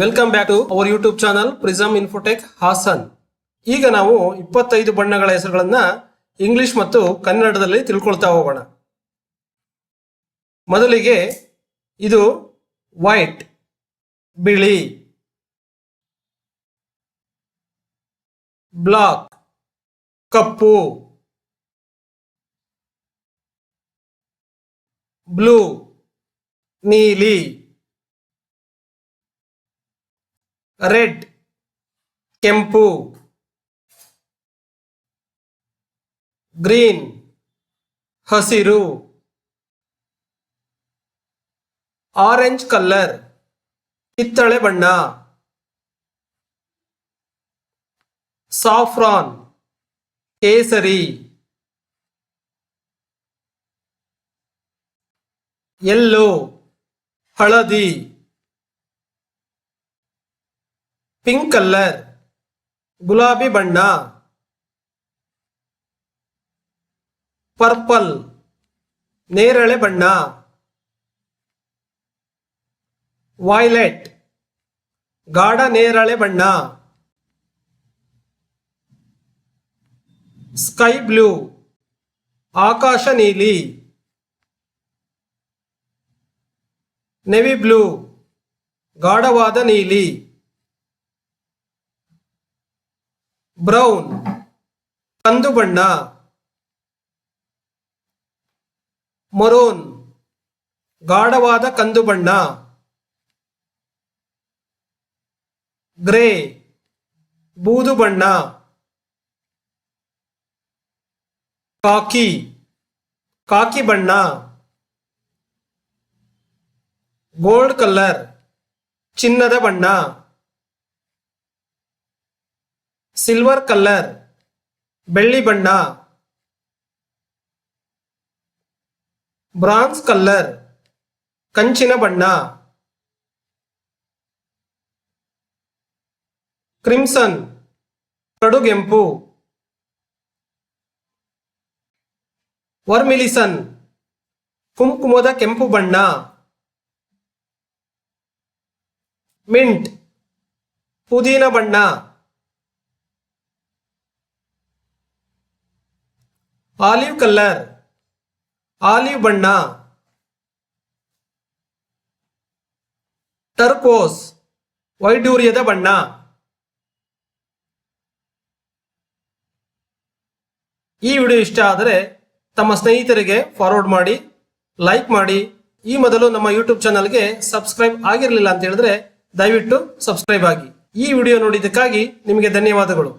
Welcome back to our YouTube channel Prism Infotech Hassan ಈಗ ನಾವು ಇಪ್ಪತ್ತೈದು ಬಣ್ಣಗಳ ಹೆಸರುಗಳನ್ನ ಇಂಗ್ಲಿಷ್ ಮತ್ತು ಕನ್ನಡದಲ್ಲಿ ತಿಳ್ಕೊಳ್ತಾ ಹೋಗೋಣ. ಮೊದಲಿಗೆ ಇದು ವೈಟ್ ಬಿಳಿ ಬ್ಲಾಕ್ ಕಪ್ಪು ಬ್ಲೂ ನೀಲಿ. ರೆಡ್ ಕೆಂಪು ಗ್ರೀನ್ ಹಸಿರು ಆರೆಂಜ್ ಕಲ್ಲರ್ ಕಿತ್ತಳೆ ಬಣ್ಣ ಸಾಫ್ರಾನ್ ಕೇಸರಿ ಎಲ್ಲೋ ಹಳದಿ. ಪಿಂಕ್ ಕಲರ್ ಗುಲಾಬಿ ಬಣ್ಣ ಪರ್ಪಲ್ ನೇರಳೆ ಬಣ್ಣ ವಾಯ್ಲೆಟ್ ಗಾಢ ನೇರಳೆ ಬಣ್ಣ ಸ್ಕೈ ಬ್ಲೂ ಆಕಾಶ ನೀಲಿ ನೆವಿ ಬ್ಲೂ ಗಾಢವಾದ ನೀಲಿ. ಬ್ರೌನ್, ಕಂದು ಬಣ್ಣ, ಮರೋನ್, ಗಾಢವಾದ ಕಂದು ಬಣ್ಣ, ಗ್ರೇ, ಬೂದು ಬಣ್ಣ, ಕಾಕಿ ಕಾಕಿ ಬಣ್ಣ, ಗೋಲ್ಡ್ ಕಲರ್, ಚಿನ್ನದ ಬಣ್ಣ. ಸಿಲ್ವರ್ ಕಲರ್ ಬೆಳ್ಳಿ ಬಣ್ಣ ಬ್ರಾನ್ಸ್ ಕಲರ್ ಕಂಚಿನ ಬಣ್ಣ ಕ್ರಿಮ್ಸನ್ ಕಡುಗೆಂಪು ವರ್ಮಿಲಿಸನ್ ಕುಂಕುಮದ ಕೆಂಪು ಬಣ್ಣ ಮಿಂಟ್ ಪುದೀನ ಬಣ್ಣ ಆಲಿವ್ ಕಲರ್ ಆಲಿವ್ ಬಣ್ಣ, ಟರ್ಕೋಸ್, ವೈಡೂರ್ಯದ ಬಣ್ಣ. ಈ ವಿಡಿಯೋ ಇಷ್ಟ ಆದರೆ ತಮ್ಮ ಸ್ನೇಹಿತರಿಗೆ ಫಾರ್ವರ್ಡ್ ಮಾಡಿ ಲೈಕ್ ಮಾಡಿ. ಈ ಮೊದಲು ನಮ್ಮ ಯೂಟ್ಯೂಬ್ ಚಾನಲ್ಗೆ ಸಬ್ಸ್ಕ್ರೈಬ್ ಆಗಿರಲಿಲ್ಲ ಅಂತ ಹೇಳಿದ್ರೆ ದಯವಿಟ್ಟು ಸಬ್ಸ್ಕ್ರೈಬ್ ಆಗಿ. ಈ ವಿಡಿಯೋ ನೋಡಿದ್ದಕ್ಕಾಗಿ ನಿಮಗೆ ಧನ್ಯವಾದಗಳು.